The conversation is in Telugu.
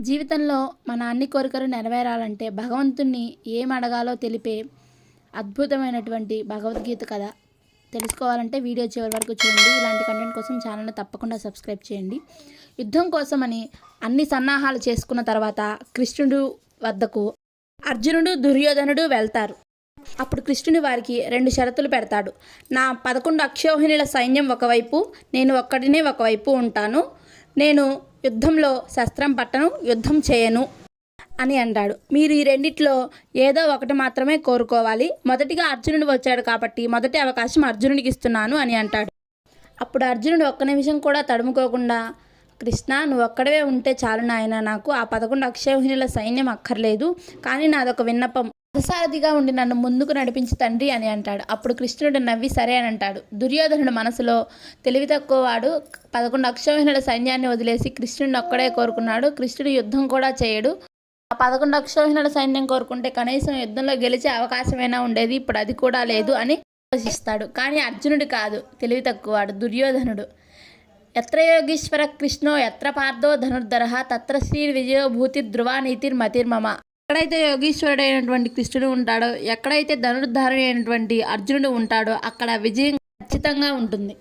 జీవితంలో మన అన్ని కోరికలు నెరవేరాలంటే భగవంతుణ్ణి ఏం అడగాలో తెలిపే అద్భుతమైనటువంటి భగవద్గీత కథ తెలుసుకోవాలంటే వీడియో చివరి వరకు చూడండి. ఇలాంటి కంటెంట్ కోసం ఛానల్ని తప్పకుండా సబ్స్క్రైబ్ చేయండి. యుద్ధం కోసమని అన్ని సన్నాహాలు చేసుకున్న తర్వాత కృష్ణుడు వద్దకు అర్జునుడు దుర్యోధనుడు వెళ్తారు. అప్పుడు కృష్ణుని వారికి రెండు షరతులు పెడతాడు. నా పదకొండు అక్షోహిణుల సైన్యం ఒకవైపు నేను ఒక్కడినే ఒకవైపు ఉంటాను. నేను యుద్ధంలో శస్త్రం పట్టను యుద్ధం చేయను అని అంటాడు. మీరు ఈ రెండిట్లో ఏదో ఒకటి మాత్రమే కోరుకోవాలి. మొదటిగా అర్జునుడు వచ్చాడు కాబట్టి మొదటి అవకాశం అర్జునుడికి ఇస్తున్నాను అని అంటాడు. అప్పుడు అర్జునుడు ఒక్క నిమిషం కూడా తడుముకోకుండా కృష్ణ నువ్వు ఒక్కడవే ఉంటే చాలు నాయన నాకు ఆ పదకొండు అక్షయహిణుల సైన్యం అక్కర్లేదు. కానీ నాదొక విన్నపం రథసారథిగా ఉండి నన్ను ముందుకు నడిపించి తండ్రి అని అంటాడు. అప్పుడు కృష్ణుడు నవ్వి సరే అని అంటాడు. దుర్యోధనుడు మనసులో తెలివి తక్కువవాడు. పదకొండు అక్షోహిణుల సైన్యాన్ని వదిలేసి కృష్ణుడిని ఒక్కడే కోరుకున్నాడు. కృష్ణుడు యుద్ధం కూడా చేయడు. ఆ పదకొండు అక్షోహిణుల సైన్యం కోరుకుంటే కనీసం యుద్ధంలో గెలిచే అవకాశమైనా ఉండేది. ఇప్పుడు అది కూడా లేదు అని ఆలోచిస్తాడు. కానీ అర్జునుడు కాదు. తెలివి తక్కువవాడు. దుర్యోధనుడు. ఎత్ర యోగీశ్వర కృష్ణో ఎత్ర పార్థో ధనుర్ధర తత్ర శ్రీ విజయో భూతి మతిర్మమ ఎక్కడైతే యోగీశ్వరుడు అయినటువంటి కృష్ణుడు ఉంటాడో ఎక్కడైతే ధనుర్ధారణ అయినటువంటి అర్జునుడు ఉంటాడో అక్కడ విజయం ఖచ్చితంగా ఉంటుంది.